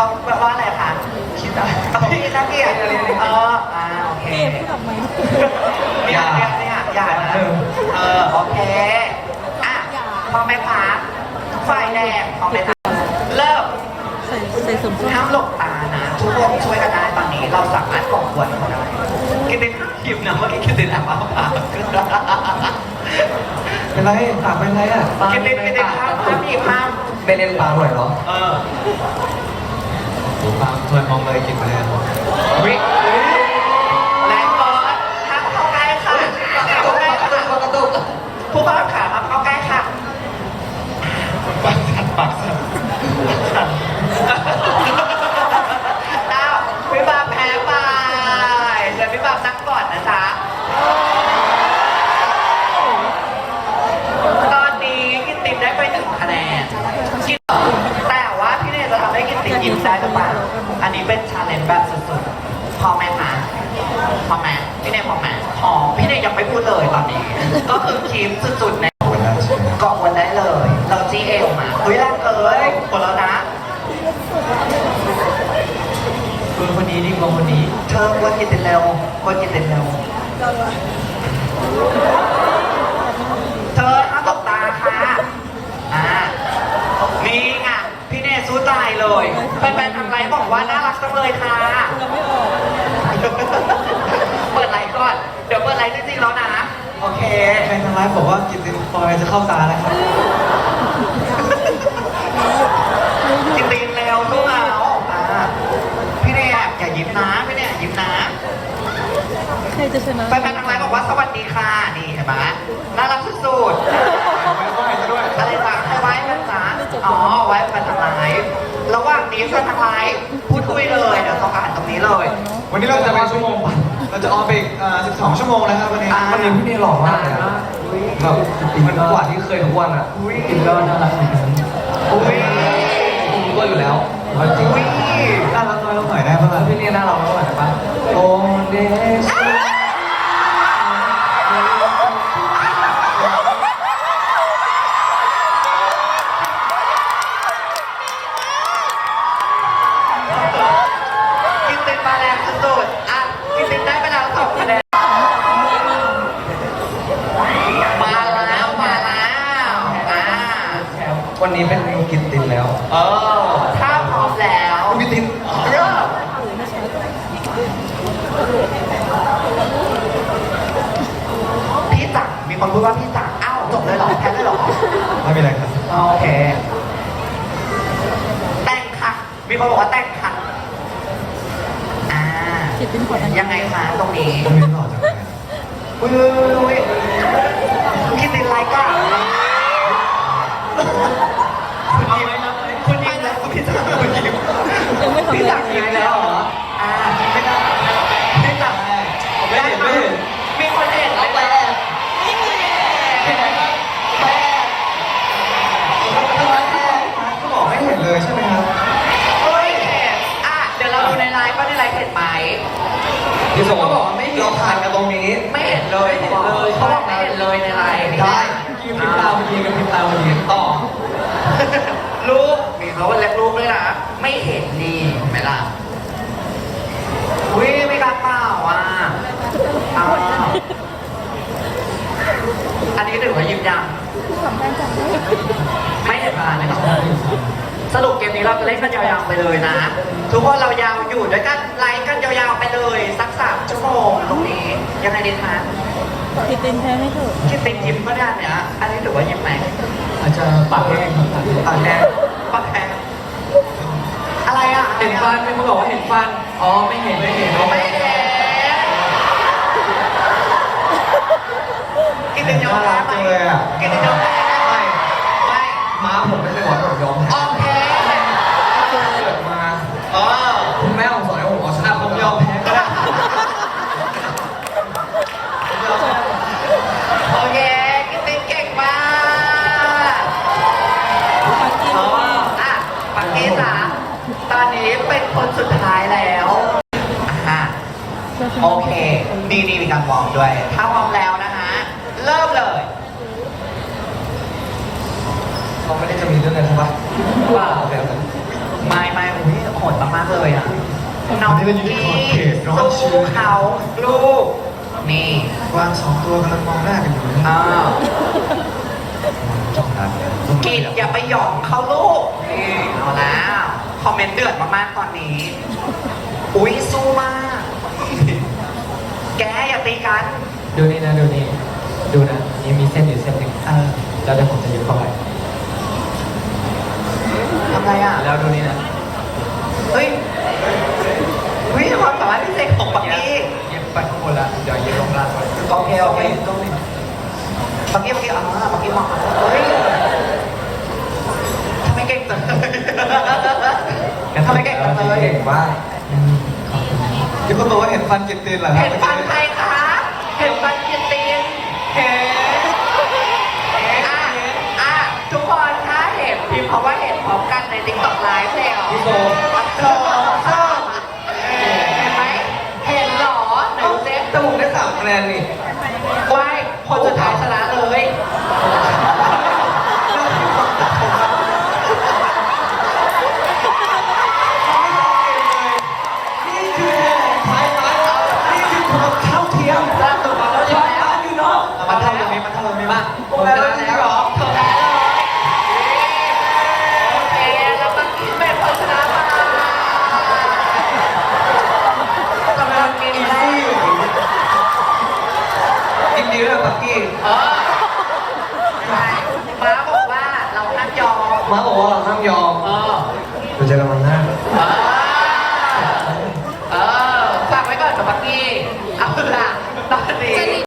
เขาแปลว่าอะไรคะคิดอะไรเอาพี่น่าเกลียดเอออ่าโอเคเก็บพูดออกไหมเนี่ยเนี่ยเนี่ยอย่านะเออโอเคอะพร้อมไหมคะฝ่ายแดงพร้อมไหมคะเริ่มใส่ใส่สมส้มห้ามหลบตานะ ทุกคนช่วยกันได้ตอนนี้เราสามารถก่อกวนเขาได้กินเป็นหิวนะเมื่อกี้กินเป็นอะไรมาเป็นไรปากเป็นไรอะกินเป็นกินเป็นข้ามข้ามอีกข้ามไม่เล่นปากหน่อยเหรอ เออ ปามเพื่อนมองเลยกินไปเลยวิแรงก่อนห้ามเข้าใกล้ค่ะห้ามเข้าใกล้ค่ะผู้บังคับขาห้ามเข้าใกล้ค่ะ ปากสั่นปากสั่น อ้าวพี่บามแพ้ไปเดี๋ยวพี่บามนั่งก่อนนะจ๊ะ ตอนนี้กินติมได้ไปหนึ่งคะแนนคิดแต่ว่าพี่เนยจะทำให้กินติมยิ้มได้หรือเปล่าอันนี้เป็นชาเลนจ์แบบสุดๆพอไหมคะ พอไหมพี่เนยพอไหมพอพี่เนยยังไม่พูดเลยตอนนี้ ก็คือคิมสุดๆในวันนั้นใช่ไหมเกาะวันได้เลย เราจีเอวมาเฮ้ยแรงเกินหมดแล้วนะคือคนนี้ดีกว่าคนนี้ เธอควรกินเต็มเร็วควรกินเต็มเร็วเธอห้ามตกตาค่ะอ่านี่ไงพี่เนยสู้ตายเลยแฟนๆทางไลฟ์บอกว่าน่ารักจังเลยค่ะ เราไม่ออก เปิดไลฟ์ก่อน เดี๋ยวเปิดไลฟ์จริงๆแล้วนะ โอเค ใครทางไลฟ์บอกว่ากินติมฟอยจะเข้าตาแล้วครับกินตีนเร็วสู้เอาอ่าพี่เนยอย่ายิ้มนะพี่เนยอย่ายิ้มนะใครจะชนะแฟนๆทางไลน์บอกว่าสวัสดีค่ะ นี่เห็นไหมน่ารักสุดๆ ออนไปอีกอ่า12 ชั่วโมงนะครับวันนี้อ่าวันนี้พี่เนยหล่อมากเลยอะแบบมันกว่าที่เคยทุกวันอะอุ้ยกินก็น่ารักเหมือนกันอุ้ยผมรู้ตัวอยู่แล้วว่าจริงอุ้ยน่ารักน้อยลงหน่อยได้ปะล่ะพี่เนยน่ารักน้อยลงหน่อยได้ปะโอ้เดช นนี้เป็นกินตินแล้วเออถ้าพร้อมแล้วพี่ตินเริ่มพี่จักรมีคนพูดว่าพี่จักรอ้าวจบเลยเหรอแพ้เลยเหรอไม่เป็นไรครับโอเค แต่งค่ะ มีคนบอกว่าแต่งค่ะอ่าคิดเป็นคนอันยังไงคะตรงนี้ต้องมีหล่อจังเลยอุ้ยอุ้ยคิดเป็นไรก่อนคุณำพี่อะไรจักรยิ้มแล้วเหรอ อ่าไม่ได้พี่จักรไม่เห็นไม่เห็น มีคนเห็นไหมแปลเห็นไหมแปลก็บอกไม่เห็นเลยใช่ไหมครับเฮ้ยอะเดี๋ยวเราดูในไลฟ์ว่าในไลฟ์เห็นไหม พี่สมก็บอกว่าไม่เห็น เราผ่านกันตรงนี้ ไม่เห็นเลยเขาบอกเขาบอกไม่เห็นเลยในไลฟ์ได้กินพิมพ์ตาเมื่อกี้กับพิมพ์ตาเมื่อกี้ต่อ รูปมี เขาว่าเล็บรูปด้วยนะ ไม่เห็นนี่เห็นไหมล่ะอุ้ยไม่รับเปล่าอะอ้าวอันนี้ถือว่ายิ้มยังไม่เห็นมาเลยเหรอสรุปเกมนี้เราเล่นกันยาวๆไปเลยนะ ทุกคนเรายาวอยู่ด้วยกันไลฟ์กันยาวๆไปเลยสักสามชั่วโมงตรงนี้ยังไงดีคะคิดเป็นแพ้ให้เถอะคิดเป็นยิ้มก็ได้เนี่ยอันนี้ถือว่ายิ้มไหมอาจจะปากแห้งครับปากแห้งปากแดงปากแดงอะไรอะ เห็นฟันมีคนบอกว่าเห็นฟัน อ๋อ ไม่เห็น ไม่เห็นไม่เห็นกินเป็นยอมแพ้ไหมกินเป็นยอมแพ้ไหมไม่ ม้าผมไม่เคยบอกให้ผมยอมโอแพ้เคเกิดมาเออ คุณแม่ผมสอนให้ผมเอาชนะผมยอมแพ้ก็ได้ โอเคกินเป็นเก่งมาก ปากกิน อ๋ออะปักกี้จ๋าต อนนี้เป็นคนสุดท้ายแล้วอะโอเคนี่นี่มีการวอร์มด้วย ถ้าวอร์มแล้วนะฮะ เริ่มเลยเขาไม่ได้จะมีเรื่องอะไรใช่ปะว่าแบบนั้นไม่ไม่อุ้ยโอ้โหดมากๆเลยอะน้องวันนี้เป็นยูนิคอร์นเพจร้อนชื้นสู้เขาลูก นี่วางสองตัวกำลังมองหน้ากันอยู่นะอ่าจ้องตากินอย่าไปหยองเขาลูกนี่เอาแล้ว คอมเมนต์เดือดมากๆตอนนี้ อุ้ยสู้มาก แกอย่าตีกัน ดูนี่นะดูนี่ ดูนะนี่มีเส้นอยู่เส้นหนึ่งเออแล้วเดี๋ยวผมจะยึดเข้าไปทำไรอะ แล้วดูนี่นะเฮ้ยเฮ้ยความสามารถพิเศษของปักกี้ยึดไปข้างบนแล้วเดี๋ยวยึดลงล่างไว้โอเคโอเคปักกี้ปักกี้อ่าปักกี้มองเฮ้ยทำไม เก่งจังเลยทำไมเก่งจังเลยเก่งมากที่เขาบอกว่าเห็นฟันกินตีนเหรอครับเห็นฟันใครคะ เห็นฟันกินตีนเห็นอะอะทุกคนถ้าเห็นพิมพ์คำว่าเห็นพร้อมกันในติ๊กต็อกไลฟ์เลยเหรอพี่โซ 麻烦我了。